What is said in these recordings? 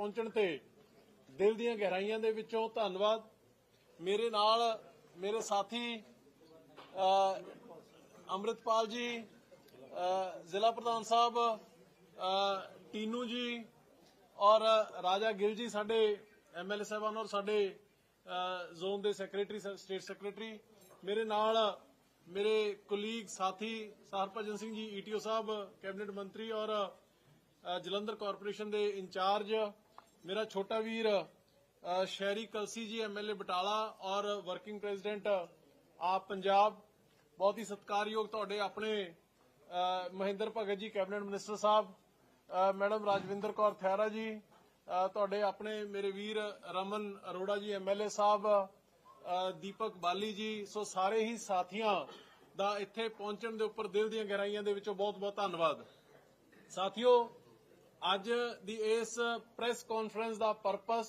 ਪਹੁੰਚਣ ਤੇ ਦਿਲ ਦੀਆਂ ਗਹਿਰਾਈਆਂ ਦੇ ਵਿੱਚੋਂ ਧੰਨਵਾਦ। ਮੇਰੇ ਨਾਲ ਮੇਰੇ ਸਾਥੀ ਅ, ਅੰਮ੍ਰਿਤਪਾਲ ਜੀ ਜ਼ਿਲ੍ਹਾ ਪ੍ਰਧਾਨ ਸਾਹਿਬ ਟੀਨੂ ਜੀ ਔਰ ਰਾਜਾ ਗਿਲ ਜੀ ਸਾਡੇ ਐਮਐਲਏ ਸਾਹਿਬਾਨ ਔਰ ਸਾਡੇ ਜ਼ੋਨ ਦੇ ਸੈਕਟਰੀ ਸਟੇਟ ਸੈਕਟਰੀ। ਮੇਰੇ ਨਾਲ ਮੇਰੇ ਕੁਲੀਗ ਸਾਥੀ ਸਰਪਜਨ ਸਿੰਘ ਜੀ ਈਟੀਓ ਸਾਹਿਬ ਕੈਬਨਿਟ ਮੰਤਰੀ ਔਰ ਜਲੰਧਰ ਕਾਰਪੋਰੇਸ਼ਨ ਦੇ ਇੰਚਾਰਜ ਮੇਰਾ ਛੋਟਾ ਵੀਰ ਸ਼ਹਿਰੀ ਕਲਸੀ ਜੀ ਐਮਐਲਏ ਬਟਾਲਾ ਔਰ ਵਰਕਿੰਗ ਪ੍ਰੈਜ਼ੀਡੈਂਟ, ਆਪ ਪੰਜਾਬ। ਬਹੁਤ ਹੀ ਸਤਿਕਾਰਯੋਗ ਤੁਹਾਡੇ ਆਪਣੇ ਮਹਿੰਦਰ ਭਗਤ ਜੀ, ਕੈਬਨਿਟ ਮਿਨਿਸਟਰ ਸਾਹਿਬ ਮੈਡਮ ਰਾਜਵਿੰਦਰ ਕੌਰ ਥੈਰਾ ਜੀ ਤੁਹਾਡੇ ਆਪਣੇ ਮੇਰੇ ਵੀਰ ਰਮਨ ਅਰੋੜਾ ਜੀ ਐਮਐਲਏ ਸਾਹਿਬ ਦੀਪਕ ਬਾਲੀ ਜੀ। ਸੋ ਸਾਰੇ ਹੀ ਸਾਥੀਆਂ ਦਾ ਇੱਥੇ ਪਹੁੰਚਣ ਦੇ ਉੱਪਰ ਦਿਲ ਦੀਆਂ ਗਹਿਰਾਈਆਂ ਦੇ ਵਿੱਚੋਂ ਬਹੁਤ-ਬਹੁਤ ਧੰਨਵਾਦ। ਸਾਥੀਓ ਅੱਜ ਦੀ ਇਸ ਪ੍ਰੈਸ ਕਾਨਫਰੰਸ ਦਾ ਪਰਪਸ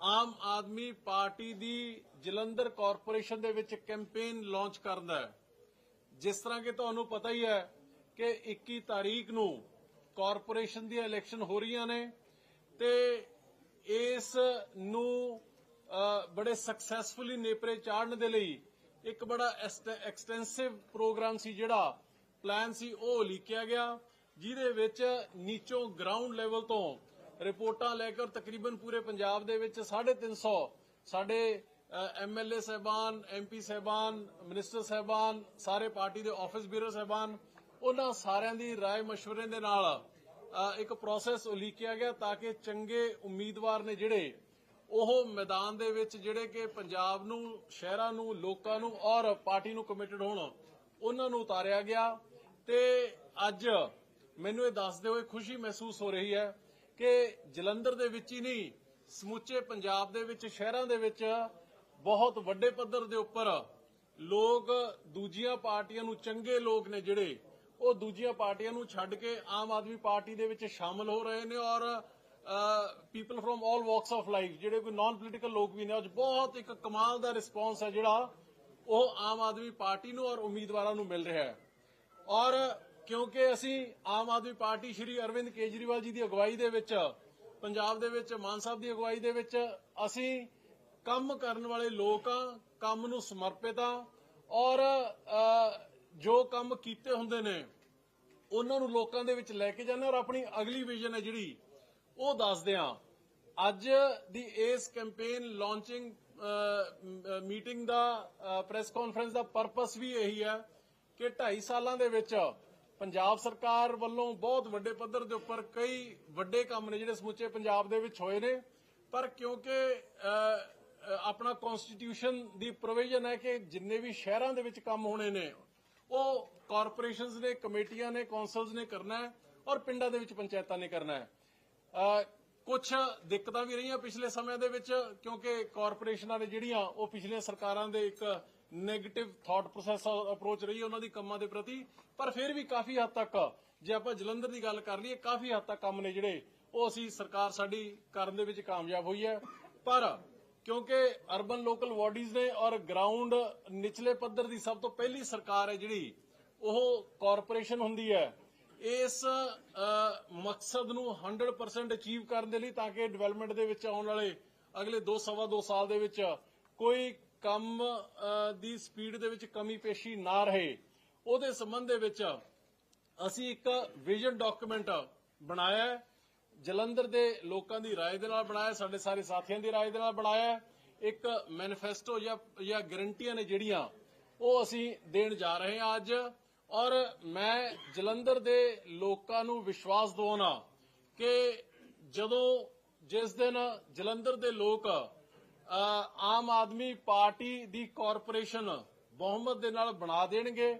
ਆਮ ਆਦਮੀ ਪਾਰਟੀ ਦੀ ਜਲੰਧਰ ਕਾਰਪੋਰੇਸ਼ਨ ਦੇ ਵਿੱਚ ਕੈਂਪੇਨ ਲਾਂਚ ਕਰਨ ਦਾ ਹੈ। ਜਿਸ ਤਰ੍ਹਾਂ ਕਿ ਤੁਹਾਨੂੰ ਪਤਾ ਹੀ ਹੈ ਕਿ 21 ਤਾਰੀਖ ਨੂੰ ਕਾਰਪੋਰੇਸ਼ਨ ਦੀਆਂ ਇਲੈਕਸ਼ਨ ਹੋ ਰਹੀਆਂ ਨੇ ਤੇ ਇਸ ਨੂੰ ਬੜੇ ਸਕਸੈਸਫੁਲੀ ਨੇਪਰੇ ਚਾੜਨ ਦੇ ਲਈ ਇੱਕ ਬੜਾ ਐਕਸਟੈਂਸਿਵ ਪ੍ਰੋਗਰਾਮ ਸੀ ਜਿਹੜਾ ਪਲਾਨ ਸੀ, ਉਹ ਲਿਖਿਆ ਗਿਆ। ਜਿਹਦੇ ਵਿੱਚ ਨੀਚੋਂ ਗਰਾਊਂਡ ਲੈਵਲ ਤੋਂ ਰਿਪੋਰਟਾਂ ਲੈ ਕੇ ਤਕਰੀਬਨ ਪੂਰੇ ਪੰਜਾਬ ਦੇ ਵਿੱਚ 350 ਸਾਡੇ ਐਮਐਲਏ ਸਹਿਬਾਨ ਐਮਪੀ ਸਹਿਬਾਨ ਮਿਨਿਸਟਰ ਸਹਿਬਾਨ ਸਾਰੇ ਪਾਰਟੀ ਦੇ ਆਫਿਸ ਬਿਊਰੋ ਸਹਿਬਾਨ ਉਹਨਾਂ ਸਾਰਿਆਂ ਦੀ رائے مشورے ਦੇ ਨਾਲ ਅ, ਇੱਕ ਪ੍ਰੋਸੈਸ ਉਲੀਕਿਆ ਗਿਆ ਤਾਂ ਕਿ ਚੰਗੇ ਉਮੀਦਵਾਰ ਨੇ ਜਿਹੜੇ ਉਹ ਮੈਦਾਨ ਦੇ ਵਿੱਚ ਜਿਹੜੇ ਕਿ ਪੰਜਾਬ ਨੂੰ ਸ਼ਹਿਰਾਂ ਨੂੰ ਲੋਕਾਂ ਨੂੰ ਔਰ ਪਾਰਟੀ ਨੂੰ ਕਮਿਟਡ ਹੋਣ ਉਹਨਾਂ ਨੂੰ ਉਤਾਰਿਆ ਗਿਆ ਤੇ ਅੱਜ ਮੈਨੂੰ ਇਹ ਦੱਸਦੇ ਹੋਏ ਖੁਸ਼ੀ ਮਹਿਸੂਸ ਹੋ ਰਹੀ ਹੈ ਕਿ ਜਲੰਧਰ ਦੇ ਵਿੱਚ ਹੀ ਨਹੀਂ, ਸਮੁੱਚੇ ਪੰਜਾਬ ਦੇ ਵਿੱਚ, ਸ਼ਹਿਰਾਂ ਦੇ ਵਿੱਚ ਬਹੁਤ ਵੱਡੇ ਪੱਧਰ ਦੇ ਉੱਪਰ ਲੋਕ ਦੂਜੀਆਂ ਪਾਰਟੀਆਂ ਨੂੰ ਚੰਗੇ ਲੋਕ ਨੇ ਜਿਹੜੇ, ਉਹ ਦੂਜੀਆਂ ਪਾਰਟੀਆਂ ਨੂੰ ਛੱਡ ਕੇ ਆਮ ਆਦਮੀ ਪਾਰਟੀ ਦੇ ਵਿੱਚ ਸ਼ਾਮਲ ਹੋ ਰਹੇ ਨੇ ਔਰ people from 올 walks of life ਜਿਹੜੇ ਕੋਈ ਨਾਨ ਪੋਲੀਟੀਕਲ ਲੋਕ ਵੀ ਨੇ, ਅੱਜ ਬਹੁਤ ਇੱਕ ਕਮਾਲ ਦਾ ਰਿਸਪੌਂਸ ਹੈ ਜਿਹੜਾ ਉਹ ਆਮ ਆਦਮੀ ਪਾਰਟੀ ਨੂੰ ਔਰ ਉਮੀਦਵਾਰਾਂ ਨੂੰ ਮਿਲ ਰਿਹਾ ਹੈ। ਔਰ ਕਿਉਂਕਿ ਅਸੀਂ ਆਮ ਆਦਮੀ ਪਾਰਟੀ ਸ਼੍ਰੀ ਅਰਵਿੰਦ ਕੇਜਰੀਵਾਲ ਜੀ ਦੀ ਅਗਵਾਈ ਦੇ ਵਿੱਚ, ਪੰਜਾਬ ਦੇ ਵਿੱਚ, ਮਾਨ ਸਾਹਿਬ ਦੀ ਅਗਵਾਈ ਦੇ ਵਿੱਚ ਅਸੀਂ ਕੰਮ ਕਰਨ ਵਾਲੇ ਲੋਕ ਆ ਕੰਮ ਨੂੰ ਸਮਰਪਿਤ ਆ ਔਰ ਜੋ ਕੰਮ ਕੀਤੇ ਹੁੰਦੇ ਨੇ, ਉਹਨਾਂ ਨੂੰ ਲੋਕਾਂ ਦੇ ਵਿੱਚ ਲੈ ਕੇ ਜਾਂਦੇ ਔਰ ਆਪਣੀ ਅਗਲੀ ਵਿਜ਼ਨ ਹੈ ਜਿਹੜੀ, ਉਹ ਦੱਸਦੇ ਆ ਅੱਜ ਦੀ ਇਸ ਕੈਂਪੇਨ ਲਾਂਚਿੰਗ ਮੀਟਿੰਗ ਦਾ ਪ੍ਰੈਸ ਕਾਨਫਰੰਸ ਦਾ ਪਰਪਸ ਵੀ ਇਹੀ ਹੈ ਕਿ 2.5 ਸਾਲਾਂ ਦੇ ਵਿੱਚ ਪੰਜਾਬ ਸਰਕਾਰ ਵੱਲੋਂ ਬਹੁਤ ਵੱਡੇ ਪੱਧਰ ਦੇ ਉੱਪਰ ਕਈ ਵੱਡੇ ਕੰਮ ਨੇ ਜਿਹੜੇ ਸਮੁੱਚੇ ਪੰਜਾਬ ਦੇ ਵਿੱਚ ਹੋਏ ਨੇ। ਪਰ ਕਿਉਂਕਿ ਆਪਣਾ ਕਨਸਟੀਟਿਊਸ਼ਨ ਦੀ ਪ੍ਰੋਵੀਜ਼ਨ ਹੈ ਕਿ ਜਿੰਨੇ ਵੀ ਸ਼ਹਿਰਾਂ ਦੇ ਵਿੱਚ ਕੰਮ ਹੋਣੇ ਨੇ, ਉਹ ਕਾਰਪੋਰੇਸ਼ਨਸ ਨੇ, ਕਮੇਟੀਆਂ ਨੇ ਕੌਂਸਲਸ ਨੇ ਕਰਨਾ ਹੈ ਔਰ ਪਿੰਡਾਂ ਦੇ ਵਿੱਚ ਪੰਚਾਇਤਾਂ ਨੇ ਕਰਨਾ ਹੈ। ਕੁਝ ਦਿੱਕਤਾਂ ਵੀ ਰਹੀਆਂ ਪਿਛਲੇ ਸਮੇਂ ਦੇ ਵਿੱਚ ਕਿਉਂਕਿ ਕਾਰਪੋਰੇਸ਼ਨਾਂ ਨੇ ਜਿਹੜੀਆਂ, ਉਹ ਪਿਛਲੇ ਸਰਕਾਰਾਂ ਦੇ ਇੱਕ 네ਗੇਟਿਵ ਥਾਟ ਪ੍ਰੋਸੈਸ ਅਪਰੋਚ ਰਹੀ ਹੈ ਉਹਨਾਂ ਦੀ ਕੰਮਾਂ ਦੇ ਪ੍ਰਤੀ। ਪਰ ਫਿਰ ਵੀ ਕਾਫੀ ਹੱਦ ਤੱਕ ਜੇ ਆਪਾਂ ਜਲੰਧਰ ਦੀ ਗੱਲ ਕਰ ਲਈਏ, ਕਾਫੀ ਹੱਦ ਤੱਕ ਕੰਮ ਨੇ ਜਿਹੜੇ, ਉਹ ਅਸੀਂ ਸਰਕਾਰ ਸਾਡੀ ਕਰਨ ਦੇ ਵਿੱਚ ਕਾਮਯਾਬ ਹੋਈ ਹੈ। ਪਰ ਕਿਉਂਕਿ ਅਰਬਨ ਲੋਕਲ ਬਾਡੀਜ਼ ਨੇ ਔਰ ਗਰਾਊਂਡ ਨਿਚਲੇ ਪੱਧਰ ਦੀ ਸਭ ਤੋਂ ਪਹਿਲੀ ਸਰਕਾਰ ਹੈ ਜਿਹੜੀ, ਉਹ ਕਾਰਪੋਰੇਸ਼ਨ ਹੁੰਦੀ ਹੈ। ਇਸ ਮਕਸਦ ਨੂੰ 100% ਅਚੀਵ ਕਰਨ ਦੇ ਲਈ ਤਾਂ ਕਿ ਡਿਵੈਲਪਮੈਂਟ ਦੇ ਵਿੱਚ ਆਉਣ ਵਾਲੇ ਅਗਲੇ 2 ਸਵਾ 2 ਸਾਲ ਦੇ ਵਿੱਚ ਕੋਈ ਕੰਮ ਅ, ਦੀ ਸਪੀਡ ਦੇ ਵਿੱਚ ਕਮੀ ਪੇਸ਼ੀ ਨਾ ਰਹੇ ਉਹਦੇ ਸੰਬੰਧ ਦੇ ਵਿੱਚ ਅਸੀਂ ਇੱਕ ਵਿਜ਼ਨ ਡਾਕੂਮੈਂਟ ਬਣਾਇਆ ਹੈ ਜਲੰਧਰ ਦੇ ਲੋਕਾਂ ਦੀ رائے ਦੇ ਨਾਲ ਬਣਾਇਆ ਸਾਡੇ ਸਾਰੇ ਸਾਥੀਆਂ ਦੀ رائے ਦੇ ਨਾਲ ਬਣਾਇਆ ਹੈ। ਇੱਕ ਮੈਨੀਫੈਸਟੋ ਜਾਂ ਜਾਂ ਗਰੰਟੀਆਂ ਨੇ ਜਿਹੜੀਆਂ ਉਹ ਅਸੀਂ ਦੇਣ ਜਾ ਰਹੇ ਹਾਂ ਅੱਜ ਔਰ ਮੈਂ ਜਲੰਧਰ ਦੇ ਲੋਕਾਂ ਨੂੰ ਵਿਸ਼ਵਾਸ ਦਿਵਾਉਣਾ ਕਿ ਜਦੋਂ ਜਿਸ ਦਿਨ ਜਲੰਧਰ ਦੇ ਲੋਕ ਅ, ਆਮ ਆਦਮੀ ਪਾਰਟੀ ਦੀ ਕਾਰਪੋਰੇਸ਼ਨ ਬਹੁਮਤ ਦੇ ਨਾਲ ਬਣਾ ਦੇਣਗੇ,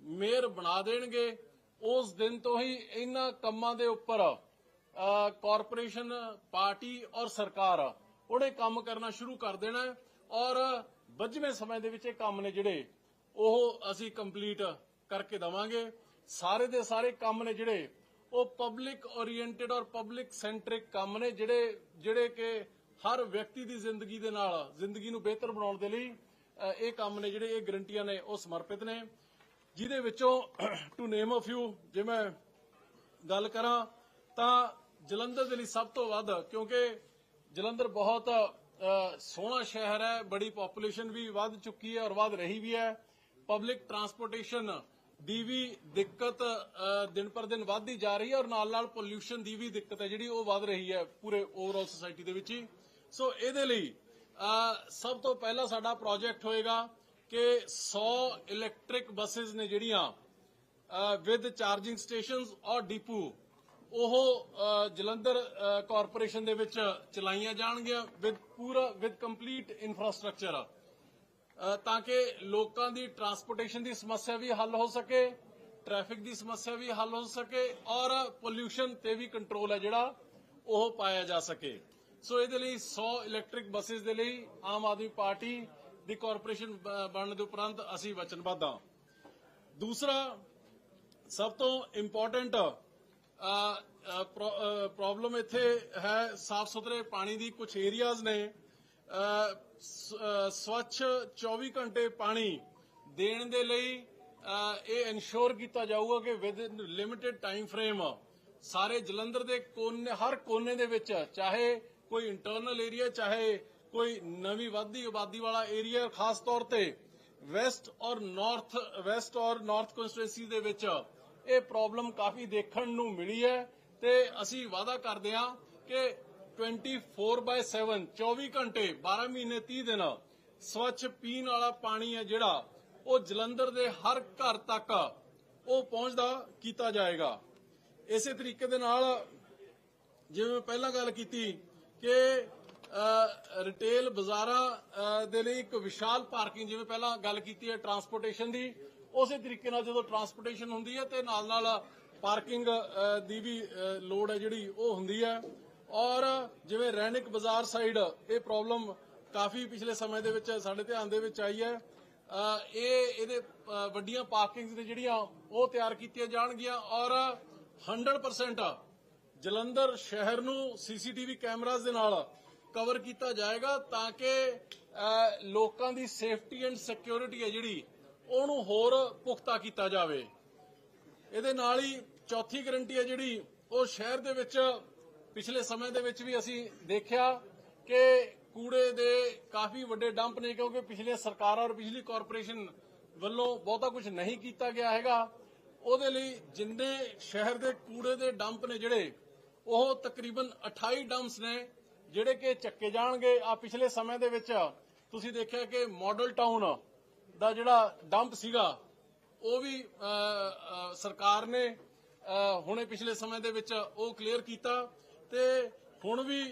ਮੇਅਰ ਬਣਾ ਦੇਣਗੇ, ਉਸ ਦਿਨ ਤੋਂ ਹੀ ਇਹਨਾਂ ਕੰਮਾਂ ਦੇ ਉੱਪਰ ਕਾਰਪੋਰੇਸ਼ਨ ਪਾਰਟੀ ਔਰ ਸਰਕਾਰ ਉਹਨੇ ਕੰਮ ਕਰਨਾ ਸ਼ੁਰੂ ਕਰ ਦੇਣਾ ਔਰ ਵੱਜਵੇਂ ਸਮੇਂ ਦੇ ਵਿੱਚ ਇਹ ਕੰਮ ਨੇ ਜਿਹੜੇ ਉਹ ਅਸੀਂ ਕੰਪਲੀਟ ਕਰਕੇ ਦਵਾਂਗੇ। ਸਾਰੇ ਦੇ ਸਾਰੇ ਕੰਮ ਨੇ ਜਿਹੜੇ ਉਹ ਪਬਲਿਕ ਓਰੀਐਂਟਡ ਔਰ ਪਬਲਿਕ ਸੈਂਟਰਿਕ ਕੰਮ ਨੇ ਜਿਹੜੇ ਜਿਹੜੇ ਕਿ ਹਰ ਵਿਅਕਤੀ ਦੀ ਜ਼ਿੰਦਗੀ ਦੇ ਨਾਲ, ਜ਼ਿੰਦਗੀ ਨੂੰ ਬਿਹਤਰ ਬਣਾਉਣ ਦੇ ਲਈ ਇਹ ਕੰਮ ਨੇ ਜਿਹੜੇ, ਇਹ ਗਰੰਟੀਆਂ ਨੇ, ਉਹ ਸਮਰਪਿਤ ਨੇ। ਜਿਹਦੇ ਵਿੱਚੋਂ ਟੂ ਨੇਮ ਆਫ਼ ਯੂ ਜੇ ਮੈਂ ਗੱਲ ਕਰਾਂ, ਤਾਂ ਜਲੰਧਰ ਦੇ ਲਈ ਸਭ ਤੋਂ ਵੱਧ, ਕਿਉਂਕਿ ਜਲੰਧਰ ਬਹੁਤ ਸੋਹਣਾ ਸ਼ਹਿਰ ਹੈ, ਬੜੀ ਪੋਪੂਲੇਸ਼ਨ ਵੀ ਵੱਧ ਚੁੱਕੀ ਹੈ ਔਰ ਵੱਧ ਰਹੀ ਵੀ ਹੈ। ਪਬਲਿਕ ਟਰਾਂਸਪੋਰਟੇਸ਼ਨ ਦੀ ਵੀ ਦਿੱਕਤ ਦਿਨ ਪਰ ਦਿਨ ਵੱਧਦੀ ਜਾ ਰਹੀ ਹੈ ਔਰ ਨਾਲ ਨਾਲ ਪੋਲਿਊਸ਼ਨ ਦੀ ਵੀ ਦਿੱਕਤ ਹੈ ਜਿਹੜੀ ਉਹ ਵੱਧ ਰਹੀ ਹੈ ਪੂਰੇ ਓਵਰਆਲ ਸੋਸਾਇਟੀ ਦੇ ਵਿੱਚ ਹੀ। ਸੋ ਇਹਦੇ ਲਈ ਸਭ ਤੋਂ ਪਹਿਲਾ ਸਾਡਾ ਪ੍ਰੋਜੈਕਟ ਹੋਏਗਾ ਕਿ 100 ਇਲੈਕਟ੍ਰਿਕ ਬੱਸਸ ਨੇ ਜਿਹੜੀਆਂ ਵਿਦ ਚਾਰਜਿੰਗ ਸਟੇਸ਼ਨਸ ਔਰ ਡਿਪੂ ਉਹ ਜਲੰਧਰ ਕਾਰਪੋਰੇਸ਼ਨ ਦੇ ਵਿੱਚ ਚਲਾਈਆਂ ਜਾਣਗੀਆਂ ਵਿਦ ਪੂਰਾ ਵਿਦ ਕੰਪਲੀਟ ਇਨਫਰਾਸਟ੍ਰਕਚਰ ਤਾਂ ਕਿ ਲੋਕਾਂ ਦੀ ਟਰਾਂਸਪੋਰਟੇਸ਼ਨ ਦੀ ਸਮੱਸਿਆ ਵੀ ਹੱਲ ਹੋ ਸਕੇ ਟ੍ਰੈਫਿਕ ਦੀ ਸਮੱਸਿਆ ਵੀ ਹੱਲ ਹੋ ਸਕੇ ਔਰ ਪੋਲਿਊਸ਼ਨ ਤੇ ਵੀ ਕੰਟਰੋਲ ਹੈ ਜਿਹੜਾ, ਉਹ ਪਾਇਆ ਜਾ ਸਕੇ। ਸੋ ਇਹਦੇ ਲਈ 100 ਇਲੈਕਟ੍ਰਿਕ ਬੱਸਸ ਦੇ ਲਈ ਆਮ ਆਦਮੀ ਪਾਰਟੀ ਦੀ ਕਾਰਪੋਰੇਸ਼ਨ ਬ- ਬਣਨ ਦੇ ਉਪਰੰਤ ਅਸੀਂ ਵਚਨਬੱਧ ਹਾਂ। ਦੂਸਰਾ ਸਭ ਤੋਂ ਇੰਪੋਰਟੈਂਟ ਪ੍ਰੋਬਲਮ ਇੱਥੇ ਹੈ ਸਾਫ਼ ਸੁਥਰੇ ਪਾਣੀ ਦੀ। ਕੁਝ ਏਰੀਆਜ਼ ਨੇ ਅ, ਸ- ਸਵੱਛ 24 ਘੰਟੇ ਪਾਣੀ ਦੇਣ ਦੇ ਲਈ ਇਹ ਇਨਸ਼ੋਰ ਕੀਤਾ ਜਾਊਗਾ ਕਿ ਵਿਦ ਲਿਮਿਟਿਡ ਟਾਈਮ ਫਰੇਮ ਸਾਰੇ ਜਲੰਧਰ ਦੇ ਕੋਨੇ ਹਰ ਕੋਨੇ ਦੇ ਵਿੱਚ ਚਾਹੇ ਕੋਈ ਇੰਟਰਨਲ ਏਰੀਆ ਚਾਹੇ ਕੋਈ ਨਵੀਂ ਵਾਧੀ ਆਬਾਦੀ ਵਾਲਾ ਏਰੀਆ ਖਾਸ ਤੌਰ ਤੇ ਵੈਸਟ ਔਰ ਨਾਰਥ ਵੈਸਟ ਔਰ ਨਾਰਥ ਕਨਸਟੀਟੂਐਂਸੀ ਦੇ ਵਿੱਚ ਇਹ ਪ੍ਰੋਬਲਮ ਕਾਫੀ ਦੇਖਣ ਨੂੰ ਮਿਲੀ ਹੈ ਤੇ ਅਸੀਂ ਵਾਅਦਾ ਕਰਦੇ ਹਾਂ ਕਿ 24/7 24 ਘੰਟੇ 12 ਮਹੀਨੇ 30 ਦਿਨ ਸਵੱਛ ਪੀਣ ਵਾਲਾ ਪਾਣੀ ਹੈ ਜਿਹੜਾ, ਉਹ ਜਲੰਧਰ ਦੇ ਹਰ ਘਰ ਤੱਕ ਉਹ ਪਹੁੰਚਦਾ, ਕੀਤਾ ਜਾਏਗਾ। ਇਸੇ ਤਰੀਕੇ ਦੇ ਨਾਲ, ਜਿਵੇਂ ਪਹਿਲਾਂ ਗੱਲ ਕੀਤੀ ਕਿ ਰਿਟੇਲ ਬਾਜ਼ਾਰਾਂ ਦੇ ਲਈ ਇੱਕ ਵਿਸ਼ਾਲ ਪਾਰਕਿੰਗ ਜਿਵੇਂ ਪਹਿਲਾਂ ਗੱਲ ਕੀਤੀ ਹੈ ਟਰਾਂਸਪੋਰਟੇਸ਼ਨ ਦੀ, ਉਸੇ ਤਰੀਕੇ ਨਾਲ ਜਦੋਂ ਟਰਾਂਸਪੋਰਟੇਸ਼ਨ ਹੁੰਦੀ ਹੈ ਤੇ ਨਾਲ ਨਾਲ ਪਾਰਕਿੰਗ ਦੀ ਵੀ ਲੋੜ ਹੈ ਜਿਹੜੀ, ਉਹ ਹੁੰਦੀ ਹੈ। ਔਰ ਜਿਵੇਂ ਰੈਣਿਕ ਬਾਜ਼ਾਰ ਸਾਈਡ ਇਹ ਪ੍ਰੋਬਲਮ ਕਾਫੀ ਪਿਛਲੇ ਸਮੇਂ ਦੇ ਵਿੱਚ ਸਾਡੇ ਧਿਆਨ ਦੇ ਵਿੱਚ ਆਈ ਹੈ। ਇਹ, ਇਹਦੇ ਵੱਡੀਆਂ ਪਾਰਕਿੰਗਸ ਨੇ ਜਿਹੜੀਆਂ, ਉਹ ਤਿਆਰ ਕੀਤੀਆਂ ਜਾਣਗੀਆਂ ਔਰ 100% ਜਲੰਧਰ ਸ਼ਹਿਰ ਨੂੰ ਸੀਸੀਟੀਵੀ ਕੈਮਰਾਜ਼ ਦੇ ਨਾਲ ਕਵਰ ਕੀਤਾ ਜਾਏਗਾ ਤਾਂ ਕਿ ਲੋਕਾਂ ਦੀ ਸੇਫਟੀ ਐਂਡ ਸਿਕਿਉਰਿਟੀ ਹੈ ਜਿਹੜੀ, ਉਹਨੂੰ ਹੋਰ ਪੁਖਤਾ ਕੀਤਾ ਜਾਵੇ। ਇਹਦੇ ਨਾਲ ਹੀ ਚੌਥੀ ਗਰੰਟੀ ਹੈ ਜਿਹੜੀ, ਉਹ ਸ਼ਹਿਰ ਦੇ ਵਿੱਚ ਪਿਛਲੇ ਸਮੇਂ ਦੇ ਵਿੱਚ ਵੀ ਅਸੀਂ ਦੇਖਿਆ ਕਿ ਕੂੜੇ ਦੇ ਕਾਫੀ ਵੱਡੇ ਡੰਪ ਨੇ, ਕਿਉਂਕਿ ਪਿਛਲੇ ਸਰਕਾਰਾਂ ਔਰ ਪਿਛਲੀ ਕਾਰਪੋਰੇਸ਼ਨ ਵੱਲੋਂ ਬਹੁਤਾ ਕੁਝ ਨਹੀਂ ਕੀਤਾ ਗਿਆ ਹੈਗਾ। ਉਹਦੇ ਲਈ ਜਿੰਨੇ ਸ਼ਹਿਰ ਦੇ ਕੂੜੇ ਦੇ ਡੰਪ ਨੇ ਜਿਹੜੇ ਉਹ ਤਕਰੀਬਨ 28 ਡੰਪਸ ਨੇ, ਜਿਹੜੇ ਕਿ ਚੱਕੇ ਜਾਣਗੇ। ਆ ਪਿਛਲੇ ਸਮੇਂ ਦੇ ਵਿੱਚ ਤੁਸੀਂ ਦੇਖਿਆ ਕਿ ਮਾਡਲ ਟਾਊਨ ਦਾ ਜਿਹੜਾ ਡੰਪ ਸੀਗਾ, ਉਹ ਵੀ ਸਰਕਾਰ ਨੇ ਹੁਣੇ ਪਿਛਲੇ ਸਮੇਂ ਦੇ ਵਿੱਚ ਉਹ ਕਲੀਅਰ ਕੀਤਾ। ਤੇ ਹੁਣ ਵੀ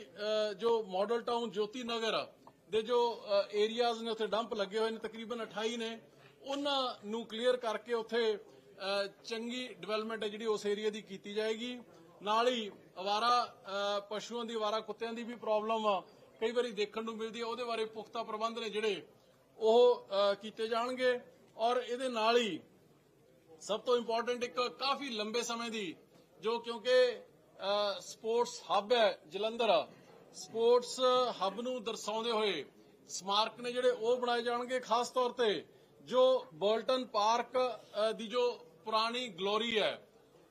ਜੋ ਮਾਡਲ ਟਾਊਨ ਜੋਤੀ ਨਗਰ ਦੇ ਜੋ ਏਰੀਆਜ਼ ਨੇ, ਉੱਥੇ ਡੰਪ ਲੱਗੇ ਹੋਏ ਨੇ, ਤਕਰੀਬਨ 28 ਨੇ, ਉਹਨਾਂ ਨੂੰ ਕਲੀਅਰ ਕਰਕੇ ਉੱਥੇ ਚੰਗੀ ਡਿਵੈਲਪਮੈਂਟ ਹੈ ਜਿਹੜੀ ਉਸ ਏਰੀਆ ਦੀ ਕੀਤੀ ਜਾਏਗੀ। ਨਾਲ ਹੀ ਅਵਾਰਾ ਪਸ਼ੂਆਂ ਦੀ ਅਵਾਰਾ, ਕੁੱਤਿਆਂ ਦੀ ਵੀ ਪ੍ਰੋਬਲਮ ਕਈ ਵਾਰੀ ਦੇਖਣ ਨੂੰ ਮਿਲਦੀ ਹੈ ਉਹਦੇ ਬਾਰੇ ਪੁਖਤਾ ਪ੍ਰਬੰਧ ਨੇ ਜਿਹੜੇ ਉਹ ਕੀਤੇ ਜਾਣਗੇ। ਔਰ ਇਹਦੇ ਨਾਲ ਹੀ ਸਭ ਤੋਂ ਇੰਪੋਰਟੈਂਟ ਇੱਕ ਕਾਫੀ ਲੰਬੇ ਸਮੇਂ ਦੀ ਜੋ ਕਿਉਂਕਿ ਸਪੋਰਟਸ ਹੱਬ ਹੈ ਜਲੰਧਰ। ਸਪੋਰਟਸ ਹੱਬ ਨੂੰ ਦਰਸਾਉਂਦੇ ਹੋਏ ਸਮਾਰਕ ਨੇ ਜਿਹੜੇ ਉਹ ਬਣਾਏ ਜਾਣਗੇ ਖਾਸ ਤੌਰ ਤੇ, ਜੋ ਬਰਲਟਨ ਪਾਰਕ ਦੀ ਜੋ ਪੁਰਾਣੀ ਗਲੋਰੀ ਹੈ।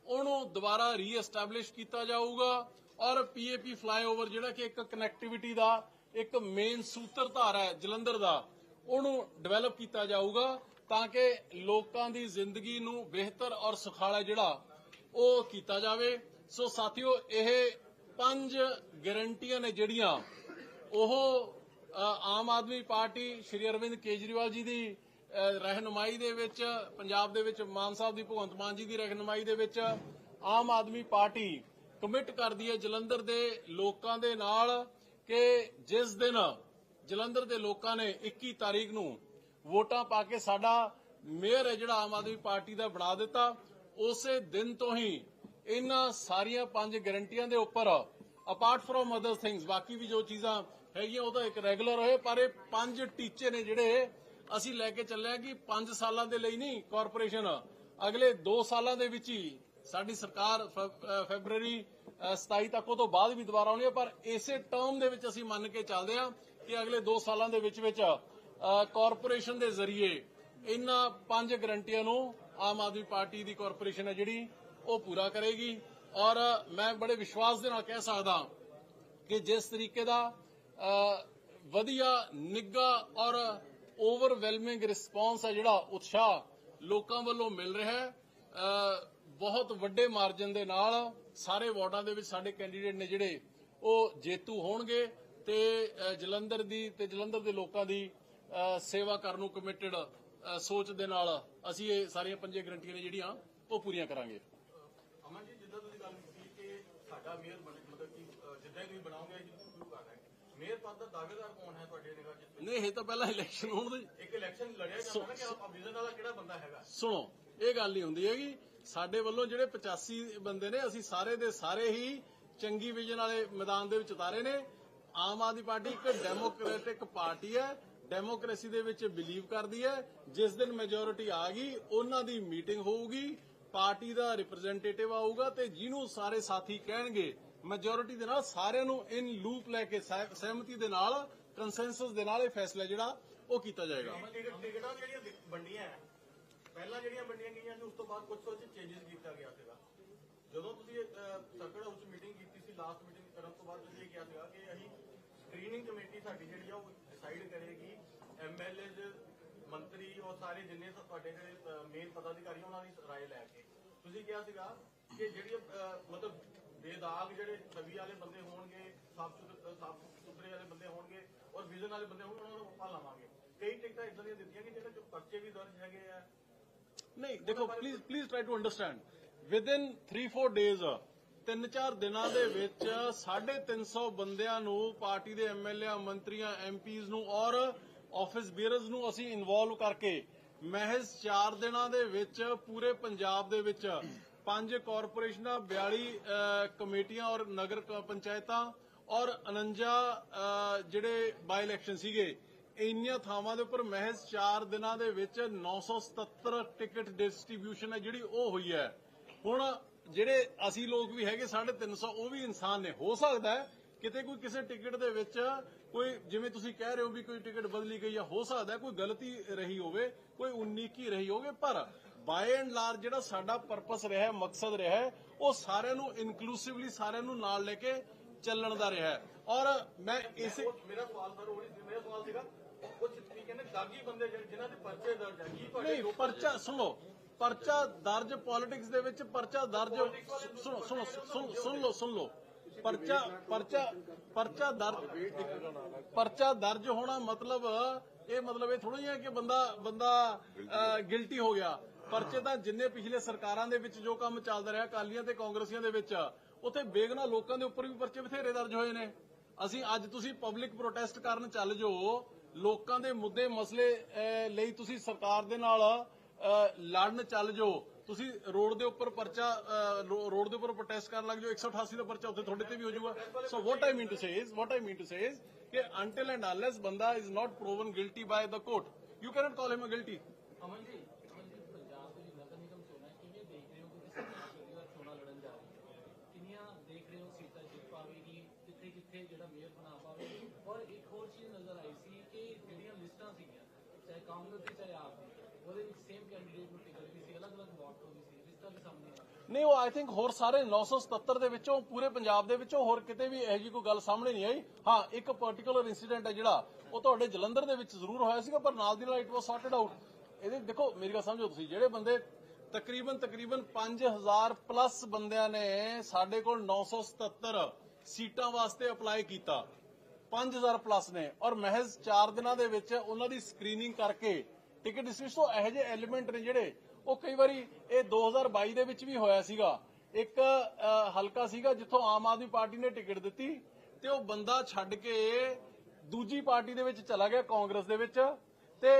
ਉਹਨੂੰ ਦੁਬਾਰਾ ਰੀਐਸਟੈਬਲਿਸ਼ ਕੀਤਾ ਜਾਊਗਾ ਔਰ ਪੀਏਪੀ ਫਲਾਈਓਵਰ ਜਿਹੜਾ ਕਿ ਇੱਕ ਕਨੈਕਟੀਵਿਟੀ ਦਾ, ਇੱਕ ਮੇਨ ਸੂਤਰਧਾਰ ਹੈ, ਜਲੰਧਰ ਦਾ, ਉਹਨੂੰ ਡਿਵੈਲਪ ਕੀਤਾ ਜਾਊਗਾ ਤਾਂ ਕਿ ਲੋਕਾਂ ਦੀ ਜ਼ਿੰਦਗੀ ਨੂੰ ਬਿਹਤਰ ਔਰ ਸੁਖਾਲਾ ਜਿਹੜਾ, ਉਹ ਕੀਤਾ ਜਾਵੇ। ਸੋ ਸਾਥੀਓ, ਇਹ ਪੰਜ ਗਾਰੰਟੀਆਂ ਨੇ ਜਿਹੜੀਆਂ, ਉਹ ਆਮ ਆਦਮੀ ਪਾਰਟੀ ਸ਼੍ਰੀ ਅਰਵਿੰਦ ਕੇਜਰੀਵਾਲ ਜੀ ਦੀ ਰਹਿਨੁਮਾਈ ਦੇ ਵਿੱਚ, ਪੰਜਾਬ ਦੇ ਵਿੱਚ ਮਾਨ ਸਾਹਿਬ ਦੀ, ਭਗਵੰਤ ਮਾਨ ਜੀ ਦੀ ਰਹਿਨੁਮਾਈ ਦੇ ਵਿੱਚ ਆਮ ਆਦਮੀ ਪਾਰਟੀ ਕਮਿਟ ਕਰਦੀ ਹੈ ਜਲੰਧਰ ਦੇ ਲੋਕਾਂ ਦੇ ਨਾਲ ਕਿ ਜਿਸ ਦਿਨ ਜਲੰਧਰ ਦੇ ਲੋਕਾਂ ਨੇ 21 ਤਾਰੀਖ ਨੂੰ ਵੋਟਾਂ ਪਾ ਕੇ ਸਾਡਾ ਮੇਅਰ ਹੈ ਜਿਹੜਾ ਆਮ ਆਦਮੀ ਪਾਰਟੀ ਦਾ ਬਣਾ ਦਿੱਤਾ, ਉਸੇ ਦਿਨ ਤੋਂ ਹੀ ਇਹਨਾਂ ਸਾਰੀਆਂ ਪੰਜ ਗਾਰੰਟੀਆਂ ਦੇ ਉੱਪਰ ਅਪਾਰਟ ਫਰੋਮ ਅਦਰ ਥਿੰਗਸ ਬਾਕੀ ਵੀ ਜੋ ਚੀਜ਼ਾਂ ਹੈਗੀਆਂ, ਉਹ ਤਾਂ ਇੱਕ ਰੈਗੂਲਰ ਹੋਏ, ਪਰ ਇਹ ਪੰਜ ਟੀਚੇ ਨੇ ਜਿਹੜੇ ਅਸੀਂ ਲੈ ਕੇ ਚੱਲੇ ਹਾਂ ਕਿ 5 ਸਾਲਾਂ ਦੇ ਲਈ ਨਹੀਂ ਕਾਰਪੋਰੇਸ਼ਨ ਅਗਲੇ 2 ਸਾਲਾਂ ਦੇ ਵਿੱਚ ਹੀ ਸਾਡੀ ਸਰਕਾਰ ਫੈ- ਅ, ਫੈਬਰੂਅਰੀ ਅ, 27 ਤੱਕ ਉਹ ਤੋਂ ਬਾਅਦ ਵੀ ਦੁਬਾਰਾ ਆਉਣੀ ਹੈ ਪਰ ਇਸੇ ਟਰਮ ਦੇ ਵਿੱਚ ਅਸੀਂ ਮੰਨ ਕੇ ਚੱਲਦੇ ਹਾਂ ਕਿ ਅਗਲੇ 2 ਸਾਲਾਂ ਦੇ ਵਿੱਚ ਵਿੱਚ ਕਾਰਪੋਰੇਸ਼ਨ ਦੇ ਜ਼ਰੀਏ ਇਹਨਾਂ ਪੰਜ ਗਰੰਟੀਆਂ ਨੂੰ ਆਮ ਆਦਮੀ ਪਾਰਟੀ ਦੀ ਕਾਰਪੋਰੇਸ਼ਨ ਹੈ ਜਿਹੜੀ ਉਹ ਪੂਰਾ ਕਰੇਗੀ। ਔਰ ਮੈਂ ਬੜੇ ਵਿਸ਼ਵਾਸ ਦੇ ਨਾਲ ਕਹਿ ਸਕਦਾ ਕਿ ਜਿਸ ਤਰੀਕੇ ਦਾ ਵਧੀਆ ਨਿੱਘਾ ਔਰ ਓਵਰਵੈਲਮਿੰਗ ਰਿਸਪੌਂਸ ਹੈ ਜਿਹੜਾ ਉਤਸ਼ਾਹ ਲੋਕਾਂ ਵੱਲੋਂ ਮਿਲ ਰਿਹਾ ਹੈ। ਬਹੁਤ ਵੱਡੇ ਮਾਰਜਨ ਦੇ ਨਾਲ ਸਾਰੇ ਵਾਰਡਾਂ ਦੇ ਵਿੱਚ ਸਾਡੇ ਕੈਂਡੀਡੇਟ ਨੇ ਜਿਹੜੇ ਉਹ ਜੇਤੂ ਹੋਣਗੇ ਤੇ ਜਲੰਧਰ ਦੀ ਤੇ ਜਲੰਧਰ ਦੇ ਲੋਕਾਂ ਦੀ ਸੇਵਾ ਕਰਨ ਨੂੰ ਕਮਿਟਡ ਸੋਚ ਦੇ ਨਾਲ ਅਸੀਂ ਇਹ ਸਾਰੀਆਂ ਪੰਜੇ ਗਰੰਟੀਆਂ ਨੇ ਜਿਹੜੀਆਂ ਉਹ ਪੂਰੀਆਂ ਕਰਾਂਗੇ। ਅਮਨ ਜੀ, ਜਿੱਦਾਂ ਤੁਸੀਂ ਗੱਲ ਕੀਤੀ ਕਿ ਸਾਡਾ ਮੇਅਰ ਮਤਲਬ ਕਿ ਜਿੱਦਾਂ ਹੀ ਤੁਸੀਂ ਜੀ ਸ਼ੁਰੂ ਕਰਨਾ ਹੈ। ਮੇਅਰ ਪਦ ਦਾ ਦਾਅਵੇਦਾਰ ਕੌਣ ਹੈ ਤੁਹਾਡੇ ਨਿਗਾਹ 'ਚ? ਨਹੀਂ ਇਹ ਤਾਂ ਪਹਿਲਾਂ ਇਲੈਕਸ਼ਨ ਹੋਣ ਦੇ। ਇੱਕ ਇਲੈਕਸ਼ਨ ਲੜਿਆ ਜਾਂਦਾ ਨਾ ਕਿ ਆਪ ਵਿਜ਼ਨ ਵਾਲਾ ਕਿਹੜਾ ਬੰਦਾ ਹੈਗਾ? ਸੁਣੋ ਇਹ ਗੱਲ ਨਹੀਂ ਹੁੰਦੀ ਹੈਗੀ। ਸਾਡੇ ਵੱਲੋਂ ਜਿਹੜੇ 85 ਬੰਦੇ ਨੇ ਅਸੀਂ ਸਾਰੇ ਦੇ ਸਾਰੇ ਹੀ ਚੰਗੀ ਵਿਜਨ ਵਾਲੇ ਮੈਦਾਨ ਦੇ ਵਿੱਚ ਉਤਾਰੇ ਨੇ। ਆਮ ਆਦਮੀ ਪਾਰਟੀ ਇੱਕ ਡੈਮੋਕ੍ਰੈਟਿਕ ਪਾਰਟੀ ਹੈ ਡੈਮੋਕ੍ਰੇਸੀ ਦੇ ਵਿੱਚ ਬਿਲੀਵ ਕਰਦੀ ਹੈ। ਜਿਸ ਦਿਨ ਮੈਜੋਰਿਟੀ ਆ ਗਈ ਉਹਨਾਂ ਦੀ ਮੀਟਿੰਗ ਹੋਊਗੀ ਪਾਰਟੀ ਦਾ ਰਿਪਰੈਜ਼ੈਂਟੇਟਿਵ ਆਊਗਾ ਤੇ ਜਿਹਨੂੰ ਸਾਰੇ ਸਾਥੀ ਕਹਿਣਗੇ ਮੈਜੋਰਿਟੀ ਦੇ ਨਾਲ ਸਾਰਿਆਂ ਨੂੰ ਇਨ ਲੂਪ ਲੈ ਕੇ ਸਹਿਮਤੀ ਦੇ ਨਾਲ ਕੰਸੈਂਸਸ ਦੇ ਨਾਲ ਇਹ ਫੈਸਲਾ ਜਿਹੜਾ ਉਹ ਕੀਤਾ ਜਾਏਗਾ। ਟਿਕਟਾਂ ਜਿਹੜੀਆਂ ਵੰਡੀਆਂ ਪਹਿਲਾਂ ਜਿਹੜੀਆਂ ਵੰਡੀਆਂ ਗਈਆਂ ਸੀ, ਉਸ ਤੋਂ ਬਾਅਦ ਕੁਝ ਕੁਝ ਚੇਂਜਸ ਕੀਤਾ ਗਿਆ ਸੀਗਾ। ਜਦੋਂ ਤੁਸੀਂ ਸਰਕਟ ਹਾਊਸ ਮੀਟਿੰਗ ਕੀਤੀ ਸੀ ਲਾਸਟ ਮੀਟਿੰਗ ਕਰਨ ਤੋਂ ਬਾਅਦ ਤੁਸੀਂ ਇਹ ਕਿਹਾ ਸੀਗਾ ਕਿ ਅਸੀਂ ਸਕਰੀਨਿੰਗ ਕਮੇਟੀ ਸਾਡੀ ਜਿਹੜੀ ਆ, ਉਹ ਡਿਸਾਈਡ ਕਰੇਗੀ। ਐਮਐਲਏ ਮੰਤਰੀ ਔਰ ਸਾਰੇ ਜਿੰਨੇ ਤੁਹਾਡੇ ਜਿਹੜੇ ਮੇਨ ਪਦਾਧਿਕਾਰੀ, ਉਹਨਾਂ ਦੀ ਰਾਏ ਲੈ ਕੇ। ਤੁਸੀਂ ਕਿਹਾ ਸੀਗਾ ਕਿ ਜਿਹੜੀ ਮਤਲਬ ਮਤਲਬ ਬੇਦਾਗ ਜਿਹੜੇ ਛਵੀ ਵਾਲੇ ਬੰਦੇ ਹੋਣਗੇ ਸਾਫ਼ ਸੁਥਰੇ ਸਾਫ਼ ਸੁਥਰੇ ਵਾਲੇ ਬੰਦੇ ਹੋਣਗੇ ਔਰ ਵਿਜ਼ਨ ਵਾਲੇ ਬੰਦੇ ਹੋਣਗੇ ਉਹਨਾਂ ਨੂੰ ਆਪਾਂ ਲਾਵਾਂਗੇ। ਕਈ ਟਿਕਟਾਂ ਇਦਾਂ ਦੀਆਂ ਦਿੱਤੀਆਂ ਕਿ ਜਿਹੜੇ ਚ ਪਰਚੇ ਵੀ ਦਰਜ ਹੈਗੇ ਆ। ਨਹੀਂ ਦੇਖੋ please please try to understand within 3-4 days ਤਿੰਨ ਚਾਰ ਦਿਨਾਂ ਦੇ ਵਿੱਚ 350 ਬੰਦਿਆਂ ਨੂੰ ਪਾਰਟੀ ਦੇ ਐਮਐਲਏ ਮੰਤਰੀਆਂ ਐਮਪੀਜ਼ ਨੂੰ ਔਰ ਆਫਿਸ ਬੀਅਰਰਸ ਨੂੰ ਅਸੀਂ ਇਨਵੋਲਵ ਕਰਕੇ ਮਹਿਜ਼ 4 ਦਿਨਾਂ ਦੇ ਵਿੱਚ ਪੂਰੇ ਪੰਜਾਬ ਦੇ ਵਿੱਚ ਪੰਜ ਕਾਰਪੋਰੇਸ਼ਨਾਂ 42 ਕਮੇਟੀਆਂ ਔਰ ਨਗਰ ਪੰਚਾਇਤਾਂ ਔਰ 49 ਜਿਹੜੇ ਬਾਈ ਇਲੈਕਸ਼ਨ ਸੀਗੇ, ਇੰਨੀਆਂ ਥਾਵਾਂ ਦੇ ਉੱਪਰ ਮਹਿਜ਼ 4 ਦਿਨਾਂ ਦੇ ਵਿੱਚ 977 ਟਿਕਟ ਡਿਸਟ੍ਰੀਬਿਊਸ਼ਨ ਹੈ ਜਿਹੜੀ ਉਹ ਹੋਈ ਹੈ। ਹੁਣ ਜਿਹੜੇ ਅਸੀਂ ਲੋਕ ਵੀ ਹੈਗੇ 350 ਉਹ ਵੀ ਇਨਸਾਨ ਨੇ। ਹੋ ਸਕਦਾ ਹੈ ਕਿਤੇ ਕੋਈ ਕਿਸੇ ਟਿਕਟ ਦੇ ਵਿੱਚ ਕੋਈ, ਜਿਵੇਂ ਤੁਸੀਂ ਕਹਿ ਰਹੇ ਹੋ ਵੀ ਕੋਈ ਟਿਕਟ ਬਦਲੀ ਗਈ ਆ ਹੋ ਸਕਦਾ ਕੋਈ ਗਲਤੀ ਰਹੀ ਹੋਵੇ, ਕੋਈ ਉਨੀਕੀ ਰਹੀ ਹੋਵੇ, ਪਰ ਬਾਈ ਐਂਡ ਲਾਰਜ ਜਿਹੜਾ ਸਾਡਾ ਪਰਪਸ ਰਿਹਾ ਹੈ ਮਕਸਦ ਰਿਹਾ ਹੈ ਉਹ ਸਾਰਿਆਂ ਨੂੰ ਇਨਕਲੂਸਿਵਲੀ ਸਾਰਿਆਂ ਨੂੰ ਨਾਲ ਲੈ ਕੇ ਚੱਲਣ ਦਾ ਰਿਹਾ ਹੈ। ਔਰ ਮੈਂ ਇਸੇ ਮੇਰਾ ਸਵਾਲ ਸਰ ਉਹ ਨਹੀਂ ਮੇਰਾ ਸਵਾਲ ਸੀਗਾ ਕੁਝ ਕੀ ਕਹਿੰਦੇ ਦਾਗੀ ਬੰਦੇ ਜਿਨ੍ਹਾਂ ਦੇ ਪਰਚੇ ਦਰਜ ਹੈ ਕੀ ਤੁਹਾਡੇ ਨਹੀਂ ਪਰਚਾ ਸੁਣ ਲਓ ਪਰਚਾ ਦਰਜ ਪੋਲਿਟਿਕਸ ਦੇ ਵਿੱਚ ਪਰਚਾ ਦਰਜ ਸੁਣੋ ਸੁਣੋ ਸੁਣ ਸੁਣ ਲਓ ਸੁਣ ਲਓ। ਪਰਚਾ ਪਰਚਾ ਪਰਚਾ ਦਰਜ ਪਰਚਾ ਦਰਜ ਹੋਣਾ ਮਤਲਬ ਇਹ ਮਤਲਬ ਇਹ ਥੋੜਾ ਜਿਹਾ ਕਿ ਬੰਦਾ ਬੰਦਾ ਗਿਲਟੀ ਹੋ ਗਿਆ। ਪਰਚੇ ਤਾਂ ਜਿੰਨੇ ਪਿਛਲੇ ਸਰਕਾਰਾਂ ਦੇ ਵਿੱਚ ਜੋ ਕੰਮ ਚੱਲਦਾ ਰਿਹਾ ਕਾਲੀਆਂ ਤੇ ਕਾਂਗਰਸੀਆਂ ਦੇ ਵਿੱਚ, ਉੱਥੇ ਬੇਗਨਾ ਲੋਕਾਂ ਦੇ ਉੱਪਰ ਵੀ ਪਰਚੇ ਬਥੇਰੇ ਦਰਜ ਹੋਏ ਨੇ। ਅਸੀਂ ਅੱਜ ਤੁਸੀਂ ਪਬਲਿਕ ਪ੍ਰੋਟੈਸਟ ਕਰਨ ਚੱਲ ਜਾਓ, ਲੋਕਾਂ ਦੇ ਮੁੱਦੇ ਮਸਲੇ ਲਈ ਤੁਸੀਂ ਸਰਕਾਰ ਦੇ ਨਾਲ ਲੜਨ ਚੱਲ ਜਾਓ। ਤੁਸੀਂ ਰੋਡ ਦੇ ਉੱਪਰ ਪਰਚਾ ਰੋਡ ਦੇ ਉੱਪਰ ਪ੍ਰੋਟੈਸਟ ਕਰਨ ਲੱਗ ਜਾਓ 188 ਦਾ ਪਰਚਾ ਉੱਥੇ ਤੁਹਾਡੇ ਤੇ ਵੀ ਹੋ ਜਾਊਗਾ। So what I mean to say is what I mean to say is ਕਿ ਅੰਟਿਲ ਐਂਡ ਅਨਲੈਸ ਬੰਦਾ is not proven guilty by the court you can't call him a guilty Aman ji Punjab ਦੇ ਨਗਰ ਨਿਗਮ ਚੋਣਾਂ ਕਿਵੇਂ ਦੇਖ ਰਹੇ ਹੋ ਕਿ ਕਿਸ ਤਰ੍ਹਾਂ ਦੀ ਵਾਰ ਚੋਣਾਂ ਲੜਨ ਜਾ ਰਹੀ ਹੈ ਕਿੰਨੀਆਂ ਦੇਖ ਰਹੇ ਹੋ ਸੀਟਾਂ ਜਿੱਤ ਪਾਵੇਗੀ ਕਿੱਥੇ ਕਿੱਥੇ ਜਿਹੜਾ ਮੇਅਰ ਬਣਾ ਪਾਵੇਗੀ ਔਰ ਇੱਕ ਹੋਰ ਚੀਜ਼ ਨਜ਼ਰ ਆਈ ਸੀ ਕਿ ਜਿਹੜੀਆਂ ਲਿਸਟਾਂ ਸੀਗੀਆਂ ਚਾਹੇ ਕਾਂਗਰਸ ਦੀ ਚਾਹੇ ਆਪ ਦੀ ਉਹਦੇ ਵਿੱਚ ਸੇਮ ਕੈਂਡੀਡੇਟ ਨੂੰ ਟਿਕਟ ਵੀ ਸੀ ਅਲੱਗ-ਅਲੱਗ ਵਾਰਡ ਤੋਂ ਵੀ ਸੀ ਲਿਸਟਾਂ ਵੀ ਸਾਹਮਣੇ ਆ ਰਹੀਆਂ ਨਹੀਂ, ਉਹ ਆਈ ਥਿੰਕ ਹੋਰ ਸਾਰੇ 977 ਦੇ ਵਿੱਚੋਂ, ਪੂਰੇ ਪੰਜਾਬ ਦੇ ਵਿੱਚੋਂ ਹੋਰ ਕਿਤੇ ਵੀ ਇਹੋ ਜਿਹੀ ਕੋਈ ਗੱਲ ਸਾਹਮਣੇ ਨਹੀਂ ਆਈ। ਹਾਂ, ਇੱਕ ਪਾਰਟਿਕੂਲਰ ਇਨਸੀਡੈਂਟ ਹੈ ਜਿਹੜਾ, ਉਹ ਤੁਹਾਡੇ ਜਲੰਧਰ ਦੇ ਵਿੱਚ ਜ਼ਰੂਰ ਹੋਇਆ ਸੀਗਾ, ਪਰ ਨਾਲ ਦੀ ਨਾਲ ਇਟ ਵਾਸ ਸੌਰਟਡ ਆਊਟ ਇਹਦੇ, ਦੇਖੋ, ਮੇਰੀ ਗੱਲ ਸਮਝੋ ਤੁਸੀਂ, ਜਿਹੜੇ ਬੰਦੇ ਤਕਰੀਬਨ ਤਕਰੀਬਨ 5000 ਪਲੱਸ ਬੰਦਿਆਂ ਨੇ ਸਾਡੇ ਕੋਲ 977 ਸੀਟਾਂ ਵਾਸਤੇ ਅਪਲਾਈ ਕੀਤਾ। 5000 ਪਲੱਸ ਨੇ। ਔਰ ਮਹਿਜ਼ 4 ਦਿਨਾਂ ਦੇ ਵਿੱਚ ਉਹਨਾਂ ਦੀ ਸਕਰੀਨਿੰਗ ਕਰਕੇ ਟਿਕਟ ਡਿਸਟ੍ਰਿਬਿਊਸ਼ਨ ਤੋਂ ਇਹੋ ਜਿਹੇ ਐਲੀਮੈਂਟ ਨੇ ਜਿਹੜੇ ਉਹ ਕਈ ਵਾਰੀ ਇਹ 2022 ਦੇ ਵਿੱਚ ਵੀ ਹੋਇਆ ਸੀਗਾ। ਇੱਕ ਹਲਕਾ ਸੀਗਾ ਜਿੱਥੋਂ ਆਮ ਆਦਮੀ ਪਾਰਟੀ ਨੇ ਟਿਕਟ ਦਿੱਤੀ ਤੇ ਉਹ ਬੰਦਾ ਛੱਡ ਕੇ ਦੂਜੀ ਪਾਰਟੀ ਦੇ ਵਿੱਚ ਚਲਾ ਗਿਆ ਕਾਂਗਰਸ ਦੇ ਵਿੱਚ ਤੇ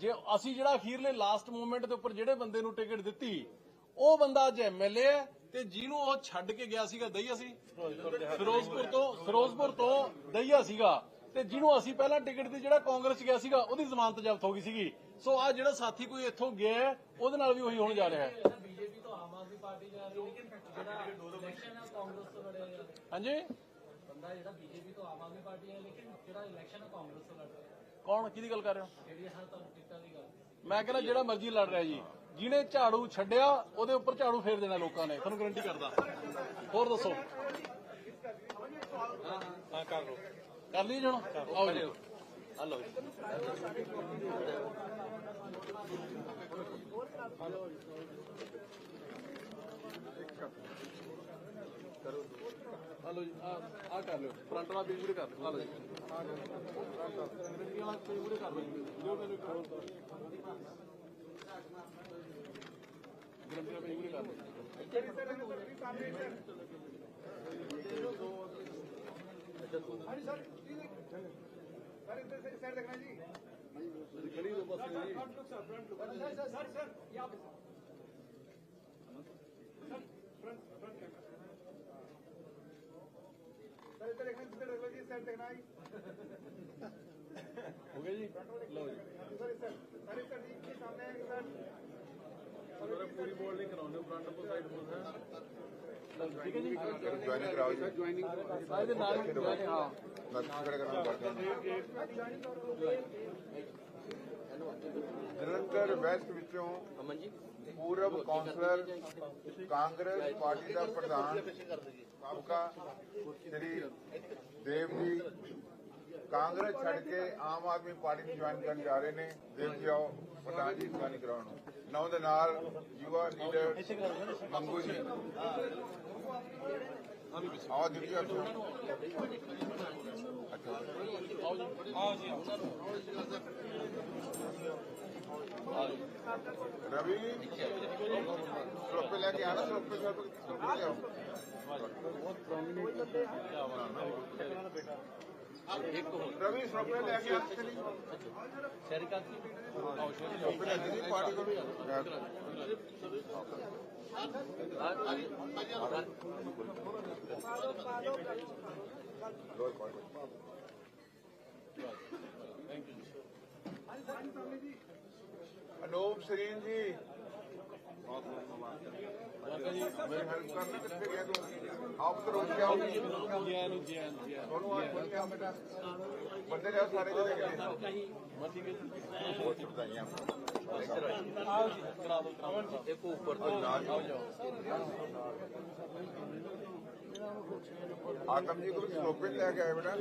ਜੇ ਅਸੀਂ ਜਿਹੜਾ ਅਖੀਰਲੇ ਲਾਸਟ ਮੂਮੈਂਟ ਦੇ ਉੱਪਰ ਜਿਹੜੇ ਬੰਦੇ ਨੂੰ ਟਿਕਟ ਦਿੱਤੀ, ਉਹ ਬੰਦਾ ਅੱਜ ਐਮਐਲਏ ਹੈ ਤੇ ਜਿਹਨੂੰ ਉਹ ਛੱਡ ਕੇ ਗਿਆ ਸੀਗਾ ਦਈਆ ਸੀ। ਫਿਰੋਜ਼ਪੁਰ ਤੋਂ ਫਿਰੋਜ਼ਪੁਰ ਤੋਂ ਦਈਆ ਸੀਗਾ। ਤੇ ਜਿਹਨੂੰ ਅਸੀਂ ਪਹਿਲਾਂ ਟਿਕਟ ਦੀ ਜਿਹੜਾ ਕਾਂਗਰਸ ਗਿਆ ਸੀਗਾ, ਉਹਦੀ ਜ਼ਮਾਨਤ ਜ਼ਬਤ ਹੋ ਗਈ ਸੀਗੀ। ਸੋ ਆ ਜਿਹੜਾ ਸਾਥੀ ਕੋਈ ਇੱਥੋਂ ਗਿਆ ਉਹਦੇ ਨਾਲ ਵੀ ਉਹੀ ਹੋਣ ਜਾ ਰਿਹਾ ਹੈ। ਬੀਜੇਪੀ ਤੋਂ ਆਮ ਆਦਮੀ ਪਾਰਟੀ ਜਾ ਰਹੀ ਹੈ ਜਿਹੜਾ ਇਲੈਕਸ਼ਨ ਹੈ ਕਾਂਗਰਸ ਤੋਂ ਲੜਿਆ ਜਾ ਰਿਹਾ ਹਾਂਜੀ? ਬੰਦਾ ਜਿਹੜਾ ਬੀਜੇਪੀ ਤੋਂ ਆਮ ਆਦਮੀ ਪਾਰਟੀ ਹੈ ਲੇਕਿਨ ਜਿਹੜਾ ਇਲੈਕਸ਼ਨ ਹੈ ਕਾਂਗਰਸ ਤੋਂ ਲੜ ਰਿਹਾ ਕੌਣ? ਕਿਹਦੀ ਗੱਲ ਕਰ ਰਹੇ ਹੋ? ਜਿਹੜੀ ਹਰ ਤੁਹਾਨੂੰ ਟਿਕਟਾਂ ਦੀ ਗੱਲ ਮੈਂ ਕਹਿੰਦਾ ਜਿਹੜਾ ਮਰਜ਼ੀ ਲੜ ਰਿਹਾ ਜੀ। ਜਿਹਨੇ ਝਾੜੂ ਛੱਡਿਆ, ਉਹਦੇ ਉੱਪਰ ਝਾੜੂ ਫੇਰ ਦੇਣਾ ਲੋਕਾਂ ਨੇ। ਤੁਹਾਨੂੰ ਗਰੰਟੀ ਕਰਦਾ। ਹੋਰ ਦੱਸੋ। ਹਾਂ, ਕਰ ਲਓ। ਕਰ ਲਈ ਜਣ? ਆਓ ਜੀ। ਆ ਲਓ ਜੀ। ਆ ਲਓ ਜੀ। ਆ ਆ ਕਰ ਲਿਓ। ਫਰੰਟ ਵਾਲਾ ਪੇਜ ਵੀ ਕਰ ਲਓ। ਆ ਲਓ ਜੀ। ਗਰੰਟੀ ਵਾਲਾ ਪੇਜ ਵੀ ਕਰ ਲਓ ਜੀ ਮੈਨੂੰ ਕਰੋ ਗਰੰਟੀ ਵਾਲਾ ਪੇਜ ਵੀ ਕਰ ਲਓ। ਖੜੀ ਦੋ ਬਸ ਜੀ ਹੋ ਗਿਆ ਜੀ ਲਓ ਜੀ ਪੂਰੀ ਬੋਲ ਨਹੀਂ ਕਰਾਉਂਦੇ ਫਰੰਟ ਤੋਂ ਸਾਈਡ ਤੋਂ ਠੀਕ ਹੈ ਜੀ ਜੁਆਇਨਿੰਗ ਕਰਾਓ ਜੀ ਜੁਆਇਨਿੰਗ ਇਹਦੇ ਨਾਲ ਹਾਂ ਮੈਂ ਕਿਹੜਾ ਕਰਾਂ ਕਰਦਾ ਜਲੰਧਰ ਵੈਸਟ ਵਿੱਚੋਂ ਪੂਰਬ ਕੌਂਸਲਰ ਕਾਂਗਰਸ ਪਾਰਟੀ ਦਾ ਪ੍ਰਧਾਨ ਸਾਬਕਾ ਸ੍ਰੀ ਦੇਵ ਜੀ ਕਾਂਗਰਸ ਛੱਡ ਕੇ ਆਮ ਆਦਮੀ ਪਾਰਟੀ ਨੂੰ ਜੁਆਇਨ ਕਰਨ ਜਾ ਰਹੇ ਨੇ। ਦੇਵ ਜੀ ਪ੍ਰਧਾਨ ਜੀ ਜੁਆਇਨ ਕਰਾਉਣ ਨੌ ਦੇ ਨਾਲ ਯੁਵਾ ਲੀਡਰ ਮੰਗੂ ਜੀ। ਆਓ ਦਿੱਤੀ ਆਪ ਰਵੀ, ਸਰੋਪੇ ਲੈ ਕੇ ਆਣਾ ਸਰੋਪੇ ਸਰੋਪੇ ਲਿਆਓ ਰਵੀ ਸਰੋਪੇ ਲੈ ਕੇ ਆ ਚਲੀ ਸਰੋਪੇ ਲੈ ਕੇ ਜੀ ਪਾਰਟੀ ਕੋਲ ਅਨੂਪ ਸਰੀਨ ਜੀ। ਮੇਰੇ ਹੈਲਪ ਕਰਨਾ ਕਿੱਥੇ ਗਿਆ ਤੂੰ ਆਪ ਤੋਂ ਰੋਕ ਕੇ ਆਓ ਜੀ ਜੈਨ ਜੈਨ ਜੈਨ ਤੁਹਾਨੂੰ ਆ ਕੋਈ ਆ ਬੇਟਾ ਬੰਦੇ ਲਿਆਓ ਸਾਰੇ ਜਿਹੜੇ ਗਏ ਬਸ ਠੀਕ ਹੈ ਜੀ ਬਹੁਤ ਵਧਾਈਆਂ ਆਓ ਜੀ ਕਰਾ ਦਿਓ ਕਰਾ ਦਿਓ ਇੱਕ ਉੱਪਰ ਤੋਂ ਆਓ ਜਾਓ ਆਤਮ ਜੀ ਤੁਸੀਂ ਸਰੋਪੇ ਲੈ ਕੇ ਆਏ ਬੇਟਾ